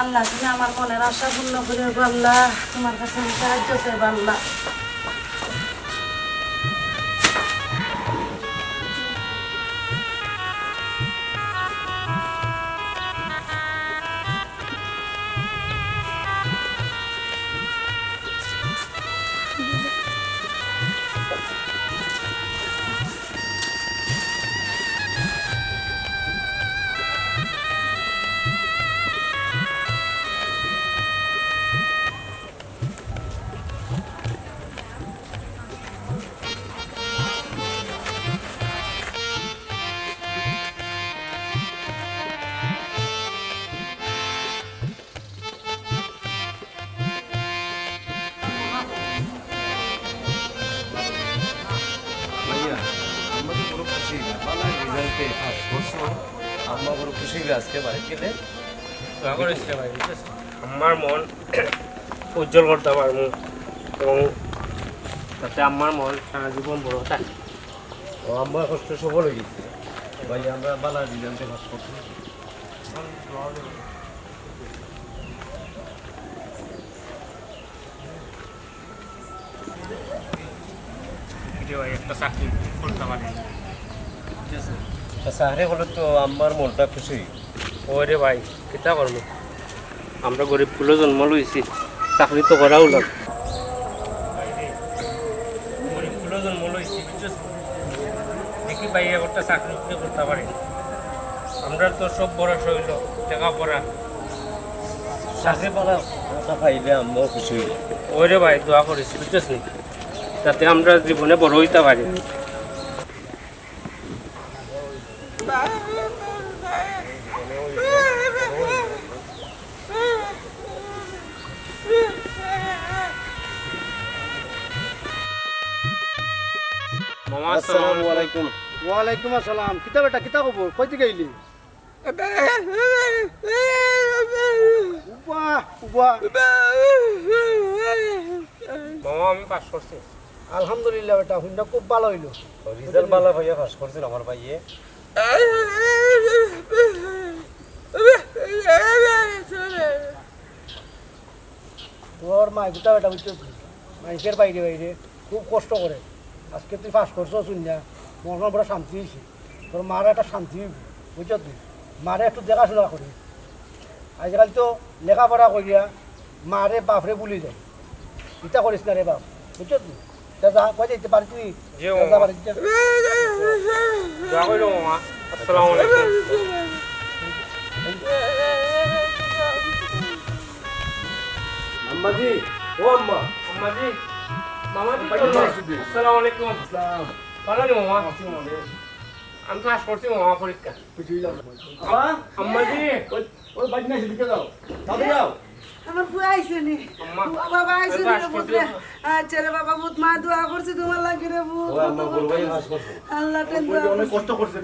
আল্লাহ, তুমি আমার মনের আশা পূর্ণ করে আল্লাহ তোমার কাছে আমি সাহায্য চাই বা আল্লাহ আজকে গেলে আমার মন উজ্জ্বল করতে পারব এবং তাতে আমার মন সারা জীবন বড় থাকে। ও আমরা কষ্ট সফল হয়ে গেছে। ভাই আমরা বালা করছি যে ভাই একটা চাকরি করতে পারি। সাহারে হলে তো আমার মনটা খুশি? ওরে ভাই কিতা করব? আমরা গরিব কুলো জন্ম লইছি চাকরি তো করাও লাগ গরিব কুলো জন্ম লইছি বুঝছ? দেখি ভাই একটা চাকরি করতে পারি। আমরা তো সব বড় শৈল টাকা পড়া। চাকরি পাইলে আমরাও খুশি ওরে ভাই দোয়া করেছি বুঝছিস যাতে আমরা জীবনে বড় হইতে পারি। আসসালামু আলাইকুম ওয়ালাইকুম আসসালাম। কিতা বেটা কিতা খবর কই থেকে আইলি উবা উবা। মামা আমি পাস করছি। আলহামদুলিল্লাহ বেটা খুব ভালো হইল। রেজাল্ট বালা ভাইয়া ফার্স্ট করছিল আমার ভাইয়ে। তোর মা কিতা বেটা বুঝতে মানুষের বাইরে বাইরে খুব কষ্ট করে আজকে তুই পাস করছ শুনিয়া মনের বড় শান্তি হয়েছে। তোর মার একটা শান্তি হইব বুঝছ তুই? মারে একটু দেখাশোনা করি। আজকাল তো লেখাপড়া করিয়া মারে বাপরে বুলি যায় ইটা করিস না রে বাপ বুঝছ তুই? তা যা যেতে পারি তুই? জি, পারিস যা। দোয়া করো মামা আসসালামু আলাইকুম। আম্মাজি ও আম্মা। চলো। আসবি। আসসালামু আলাইকুম ভালো নি মামা? আমি করছি মামা পরীক্ষা। আম্মাজি? ওই বাড়ি নাই দিকে যাও। যাও। আমার বুয়া আইছে নি। আম্মা, বাবা আইছে নি। আচ্ছা রে বাবা বুত মা দোয়া করছি তোমার লাগি রে বুত আল্লাহ টেন অনেক কষ্ট করছে।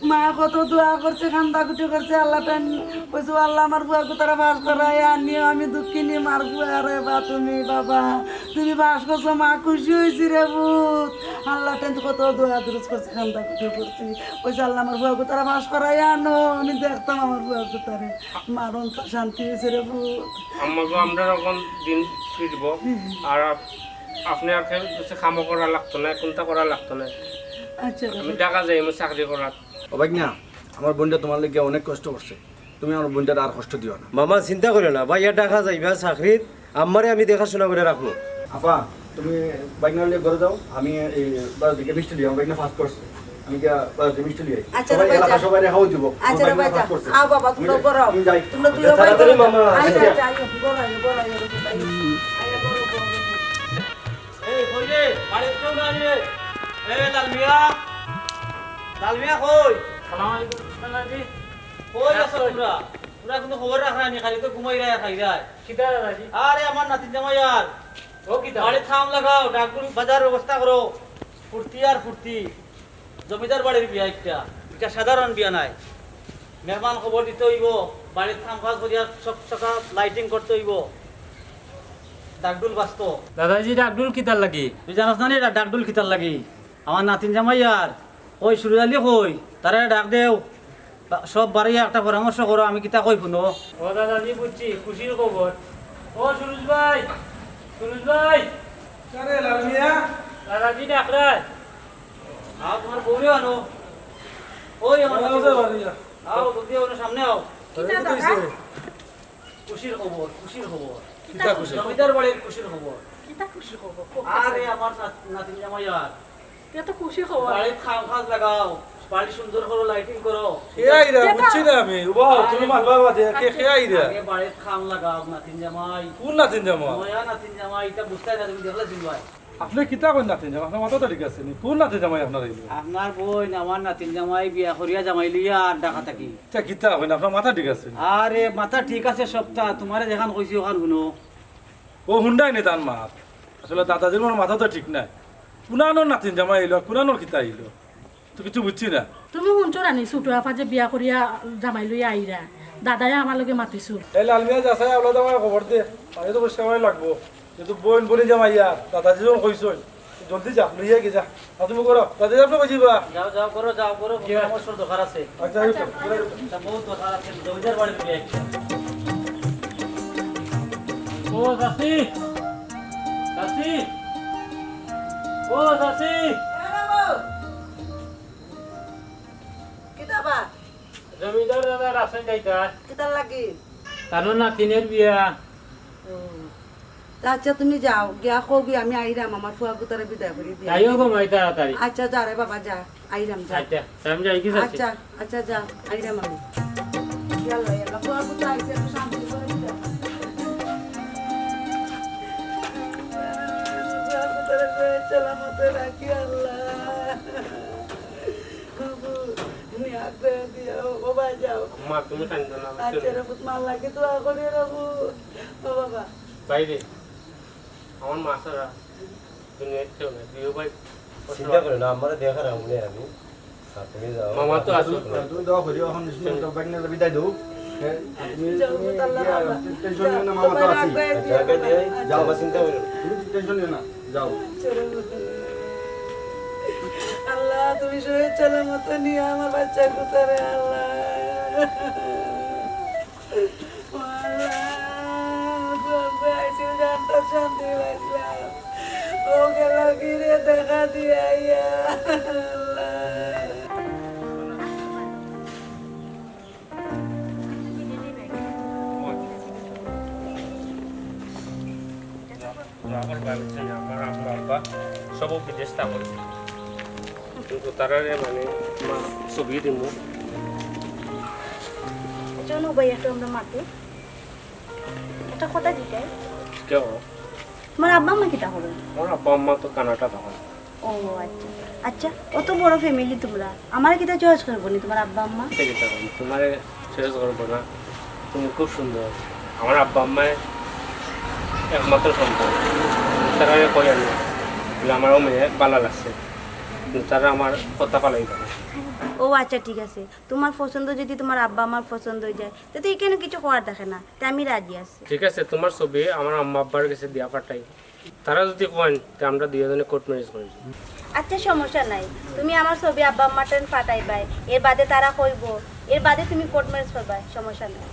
মা কত দোয়া করছে কান্দা কুটি করছে আল্লাহ টেন কইছো আল্লাহ আমার বুয়া তারা বাস করাই আনিও আমি দুঃখিনী মার বুয়া রে বা তুমি বাবা তুমি বাস করছ মা খুশি হয়েছি রে বুত আল্লাহ টেন কত দোয়া দুরুজ করছে কান্দা কুটি করছি। কইছে আল্লাহ আমার বুয়া তারা বাস করাই আনো আমি দেখতাম আমার বুয়া তারে মার অন্তর শান্তি হয়েছে রে বুত আমাকে আমরা এখন দিন ফিরব। আর আপনি আর কিছু কামও করা লাগতো না কোনটা করা লাগতো না। আচ্ছা আমি টাকা যাই আমি চাকরি করার। অবাজ্ঞা আমার বোনটা তোমার লেগে অনেক কষ্ট করছে। তুমি আমার বোনটার আর কষ্ট দিও না। মামা চিন্তা করো না ভাইয়া টাকা যাইবা চাকরির আমারে আমি দেখাশোনা করে রাখব। আপা তুমি বাইকনা লিয়ে ঘরে যাও আমি এই বাস দিকে মিষ্টি লিয়ে আমার বাইকনা ফার্স্ট করছে। আমি বাস দিকে মিষ্টি লিয়ে আচ্ছা, সবাই রে ভাই, এলাকা সবাই রেখাও দিব। আচ্ছা ভাই। আও বাবা তুমি বড় যাই। তুমি তুই মামা, আচ্ছা আচ্ছা। বড় বড় ভাই এই বাড়িতে কেউ না লালমিয়া লালমিয়া কই? সালাম আলাইকুম সালাজি কই আছো তোমরা তোমরা কোনো খবর রাখা নি খালি তো ঘুমাই খাই কিতা আরে আমার জামাই আর ও কিতা? বাড়ি থাম লাগাও ডাকগুলো বাজার ব্যবস্থা করো ফুর্তি আর ফুর্তি জমিদার বাড়ির বিয়া একটা এটা সাধারণ বিয়া নাই। মেহমান খবর দিতে হইব। বাড়ির থাম কাজ করিয়া সব সকা লাইটিং করতে হইব। ডাকডুল বাস্ত দাদাজি ডাকডুল কিতার লাগি? তুই জানাস না ডাকডুল খিতার লাগি? আমার নাতিন জামাই আর ওই সুরজালি কই? তারা ডাক দেও। সব বাড়ি একটা পরামর্শ করো আমি কিতা কই শুনো। ও দাদাজি বুঝছি খুশির খবর ও সুরজ ভাই সুরজ ভাই। দাদাজি আও তোমার বউরে আনো। ওই আমার। আও না, সামনে আও। খুশির খবর খুশির খবর জমিদার বাড়ির খুশির খবর আরে আমার নাত- নাতিন জামাই আর এত খুশি খবর বাড়ির খাম খাজ লাগাও বাড়ি সুন্দর করো লাইটিং করো খেয়াইরা বুঝছি না আমি। বাবা তুমি মারবা বাদে কে খেয়াইরা আগে বাড়ির খাম লাগাও নাতিন জামাই। কোন নাতিন জামা ময়া নাতিন জামাই এটা বুঝতে না তুমি দেখলে চিনবাই আপনি কিতা কোন নাতিন জামা আপনার মাথা তো ঠিক আছে নি। কোন নাতিন জামাই আপনার এইলো আপনার বই আমার নাতিন জামাই বিয়া করিয়া জামাই লিয়া আর ডাকা থাকি। তা কিতা হইন আপনার মাথা ঠিক আছে নি? আরে মাথা ঠিক আছে সপ্তাহ তোমারে যেখান কইছি ওখান শুনো। ও হুন্ডাই নি তার মাত আসলে দাদাজির মোর মাথা তো ঠিক নাই। কুনানোর নাতিন জামাই এলো কুনানোর কিতা আইলো তো কিছু বুঝছি না। তুমি শুনছো রানি ছোটো আপা যে বিয়া করিয়া জামাই লই আইরা। দাদাই আমার লগে মাতিছো। এই লালমিয়া যাচাই আলো জামাই খবর দে আগে তো সেবাই লাগবো। যেহেতু বোন বনি জামাই ইয়ার দাদাজি যখন কইসই জলদি যা লইয়া গে যা। আর তুমি করো দাদাজি আপনি কইছিবা যাও যাও করো যাও করো পরামর্শ দরকার আছে। আচ্ছা বহুত দরকার আছে জমিদার বাড়ি একটা। ও দাসি দাসি ও বা জমিদার দাদা রাসন যাইতা কিতা লাগি তার নাতিনের বিয়া। আচ্ছা তুমি যাও গিয়া কবি আমি আইরাম আমার ফুয়া গুতারে বিদায় করে দিয়া। তাইও ঘুমাই তাড়াতাড়ি। আচ্ছা যা রে বাবা যা আইরাম যা। আচ্ছা আমি যাই কি আচ্ছা আচ্ছা যা আইরাম আমি। ইয়াল্লা বাবা যাও মা তুমি কান্দো না আচ্ছা চলে। রে লাগে দোয়া করে রাখব ও বাবা। বাইরে। আমার মা সারা কেউ নাই। দুই ভাই। চিন্তা করে না আমার দেখার আমনে আমি। তুমি যাও। মামা তো আসো তুমি দোয়া করিও এখন বাইকনা বিদায় দাও হ্যাঁ যাও না দিও বাবা। যাও বা চিন্তা করো। তুমি টেনশন নিও না যাও। দিও। আল্লাহ তুমি শহীদ চলার মতো নিয়ে আমার বাচ্চা কোথারে আল্লাহ ও আল্লাহ, গর্বে আইছিল জানটা শান্তি পাইছিলাম। ওকে লাগিয়ে দেখা দিয়ে আইয়া আল্লাহ আমার বাচ্চা না, আমার আব্বা আব্বা সব বিদেশ থাকল কিন্তু তারারে মানে মা ছবি দিব চলো ভাই একটু আমরা মাতে। একটা কথা দিতে কেউ তোমার আব্বা আম্মা কিটা হবে আমার আব্বা আম্মা তো কানাটা তখন ও আচ্ছা। আচ্ছা অত বড় ফ্যামিলি তোমরা আমার কিটা চয়েস করব নি তোমার আব্বা আম্মা? থেকে তখন তোমার শেষ করব না। তুমি খুব সুন্দর আমার আব্বা আম্মায় একমাত্র সন্তান তারা কই আনি বলে আমারও মেয়ে পালা লাগছে তারা আমার কথা পালাই করে ও আচ্ছা ঠিক আছে। তোমার পছন্দ যদি তোমার আব্বা আমার পছন্দ হয়ে যায় তো এখানে কিছু করার দেখে না তাই আমি রাজি আছি। ঠিক আছে তোমার ছবি আমার আম্মা আব্বার কাছে দিয়া পাঠাই। তারা যদি কন তা আমরা দুজনে কোর্ট ম্যারেজ করি। আচ্ছা সমস্যা নাই। তুমি আমার ছবি আব্বা আম্মার ট্রেন পাঠাইবাই এর বাদে তারা কইব এর বাদে তুমি কোর্ট ম্যারেজ করবা সমস্যা নাই।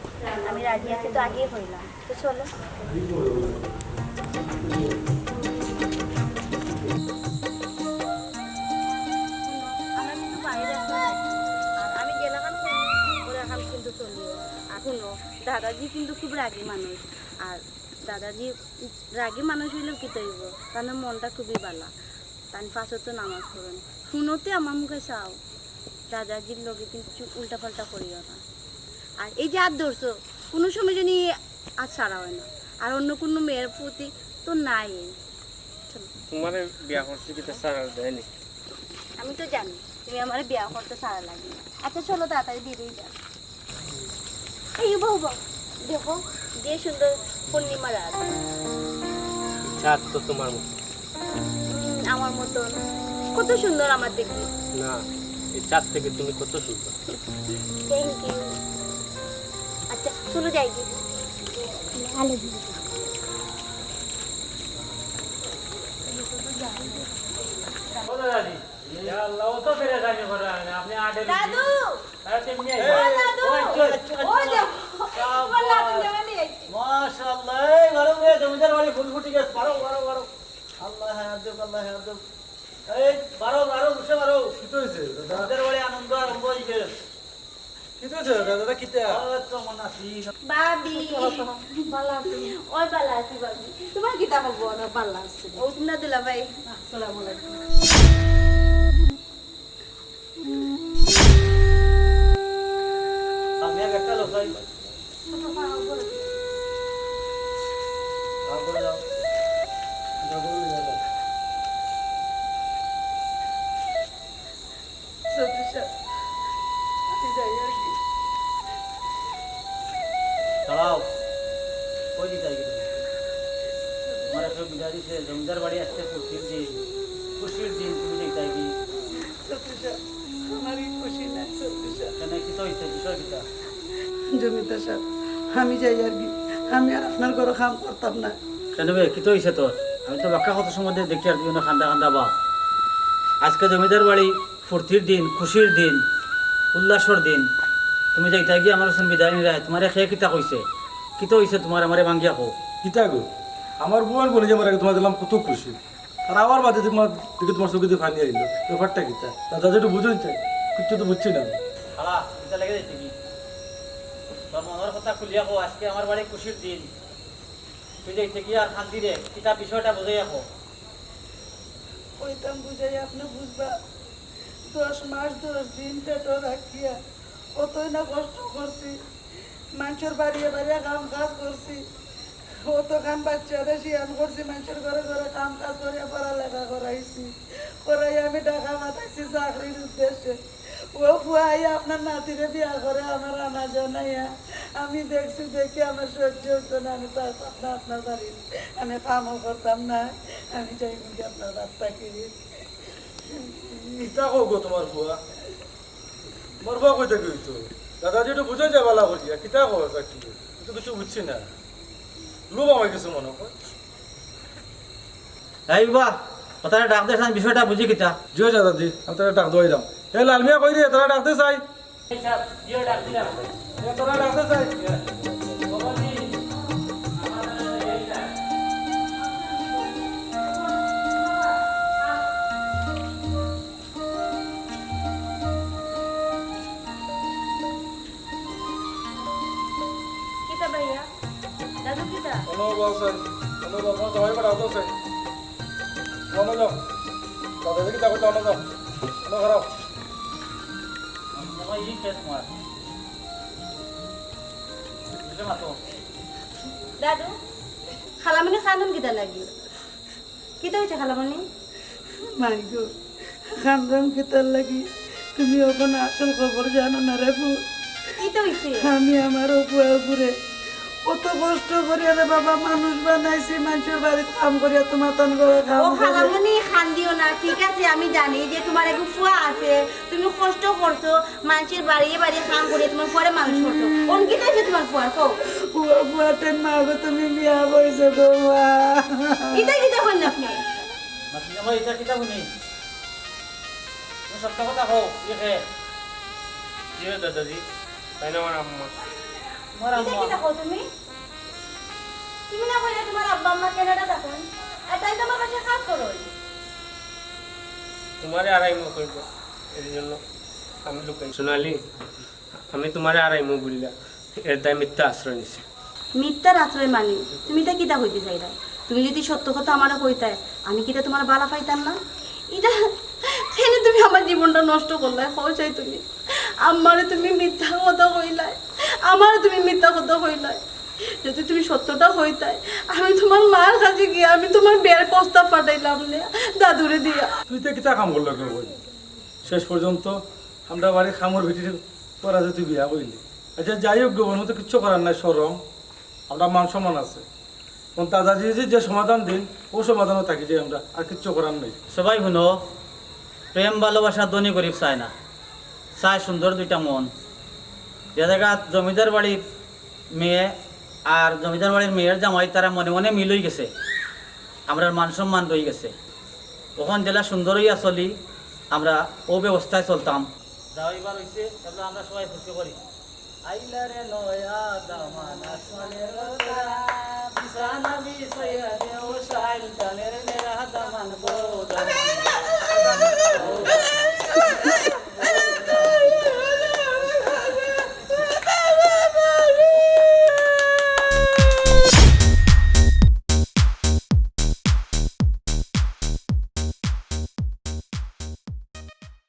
আমি রাজি আছি তো আগেই হইলাম। তো চলো। শুনো দাদাজি কিন্তু খুব রাগী মানুষ। আর দাদাজি রাগী মানুষ হইলেও কি তৈব? কারণ মনটা খুবই ভালো তান পাঁচও তো নামাজ পড়েন। শুনোতে আমার মুখে চাও। দাদাজির লগে কিন্তু উল্টা পাল্টা করিও না। আর এই যে আর ধরছো কোনো সময় জানি আর ছাড়া হয় না। আর অন্য কোনো মেয়ের প্রতি তো নাই। তোমার বিয়া স্যার আর দেয়নি? আমি তো জানি তুমি আমার বিয়া করতে সারা লাগে আচ্ছা চলো তাড়াতাড়ি বেরিয়ে যাও। দেখো যে সুন্দর পূর্ণিমা রাত। চাঁদ তোমার আমার মতন। কত সুন্দর আমার দেখি না থেকে তুমি কত সুন্দর। থ্যাংক ইউ আচ্ছা চলো যাই কি দাদু! তোমার কিতা হব না ভালো আছে ও তুমি না দিলা ভাই। আসসালামু আলাইকুম। দাঁড়াও। কই দিতে আগে তোমার একটা বিদায় দিছে জমিদার বাড়ি আসতে খুশির দিন। খুশির দিন তুমি দেখতে স্যার আমারই খুশি স্যার। কেন কি তো হইছে? বিষয় কিটা জমিদার স্যার আমি যাই আর কি। আমি আর আপনার ঘরে কাম করতাম না। কেন বে কি তো হইছে তোর? আমি তো বাক্কা কত সময় দিয়ে দেখি আর তুই না খান্দা খান্দা বাপ। আজকে জমিদার বাড়ি ফুর্তির দিন খুশির দিন উল্লাসর দিন। তুমি যাইতা গিয়ে আমার শুন বিদায় নিরায় তোমার খেয়ে কিতা কইছে? কি তো হইছে তোমার আমারে ভাঙ্গিয়া কো কিতা গো? আমার বোন বলে যে মারা তোমার দিলাম কত খুশি। আর আমার বাদে তোমার দিকে তোমার চোখে দিয়ে ফানি আইলো ব্যাপারটা কিতা? দাদা যেটা বুঝুন চাই কিছু তো বুঝছি না। খালা কিতা লেগে যাইতে কি? তোর কথা খুলিয়া কো আজকে আমার বাড়ি খুশির দিন। তুই যাইতে গিয়ে আর শান্তি রে কিতা বিষয়টা বুঝাইয়া কো কইতাম বুঝাই আপনি বুঝবা দশ মাস দশ দিন পেটো রাখিয়া কতই না কষ্ট করছি মানুষের বাড়িয়ে বাড়িয়ে কাম কাজ করছি কত কাম বাচ্চাদের শিয়ান করছি মানুষের ঘরে ঘরে কাম কাজ করে পড়ালেখা করাইছি করাই আমি টাকা মাথাইছি চাকরির উদ্দেশ্যে। ও ফুয়াই আপনার নাতিরে বিয়া করে আমার আনা জানাইয়া আমি দেখছি দেখি আমার সহ্য হতো না আমি চাইতাম না আপনার বাড়ি আমি কামও করতাম না আমি চাই কি আপনার রাস্তা কিনি কিতা কো গো তোমার বুয়া? তোমার বুয়া কইতে কইতো দাদা যেটা বুঝুন যায় বালা করিয়া কিতা কো এটা কি? তো কিছু বুঝছি না। লোভ আমার কিছু মনে কর। এই বাবা কথাটা ডাক দে বিষয়টা বুঝি কিতা? জিও যা দাদি আমি তারা ডাক দোয়াই দাম এ লালমিয়া কই রে? তারা ডাকতে চাই। তোরা ডাকতে চাই। কিতা ভাইয়া? দাদু কিতা? কোনো বল চাই কোনো বল কোনো জমাই পাঠাও তো চাই কোনো যাও দাদা দেখি তাকে তো যাও কোনো খারাপ দাদু খালামণি খানুন কিতা লাগি? কিতা হয়েছে খালামণি? মাই গো খানদাম কিতার লাগি? তুমি ওখানে আসল খবর জানো না রে কিতা হয়েছে আমি আমার উপরে উপরে কত কষ্ট করিয়া রে বাবা মানুষ বানাইছি মানুষের বাড়িতে কাম করিয়া তোমার তন করে ও কাম করে খালামণি খান দিও না ঠিক আছে আমি জানি যে তোমার একটু ফুয়া আছে তুমি কষ্ট করছ মানুষের বাড়িয়ে বাড়িয়ে কাম করে তোমার পরে মানুষ করছ। ওন কিতা হয়েছে তোমার ফুয়ার কো বুয়া বুয়া টেন মা গো তুমি বিয়া বইছো গো মা। আপনি? আমার এটা কিতা শুনি? তুমি সত্য কথা কও ইয়ে জি দাদাজি? তাই না আমার আম্মা আম্মা তুমি? তুমি না বলে তোমার আব্বা আম্মা কেনাডা থাকুন আর তাই তোমার কাছে কাজ করো। তোমারে আড়াইমো করব এর জন্য। আমি লুকাই সোনালি আমি তোমারে আড়াইমো বললা। এর দায় মিথ্যা আশ্রয় নিছি। মিথ্যার আশ্রয় মানি? তুমি তা কিতা হইতে চাইলা? তুমি যদি সত্য কথা আমারও কইতাই আমি কিতা তোমার বালা পাইতাম না? এটা তুমি আমার জীবনটা নষ্ট করলাই হও চাই তুমি। আমারে তুমি মিথ্যা কথা কইলাই। আমারও তুমি মিথ্যা কথা কইলাই যদি তুমি সত্যটা হইতাই আমি তোমার মার কাছে গিয়ে আমি তোমার বিয়ের প্রস্তাব পাঠাইলাম নে দাদুরে দিয়া। তুই তো কিতা কাম করল কেউ শেষ পর্যন্ত আমরা বাড়ি খামর ভিটির করা যে তুই বিয়া করলি আচ্ছা যাই হোক গোবর মতো কিচ্ছু করার নাই সরম আমরা মান সম্মান আছে। কোন দাদাজি যে যে সমাধান দিন ও সমাধানও থাকি যে আমরা আর কিচ্ছু করার নেই। সবাই শুনো প্রেম ভালোবাসা ধনী গরিব চায় না। চায় সুন্দর দুইটা মন। যে জমিদার বাড়ির মেয়ে আর জমিদার বাড়ির মেয়ের জামাই তারা মনে মনে মিল হয়ে গেছে। আমরা মান সম্মান রয়ে গেছে। ওখান জেলা সুন্দর হইয়া চলি, আমরা ও ব্যবস্থায় চলতাম। আমরা সবাই করি।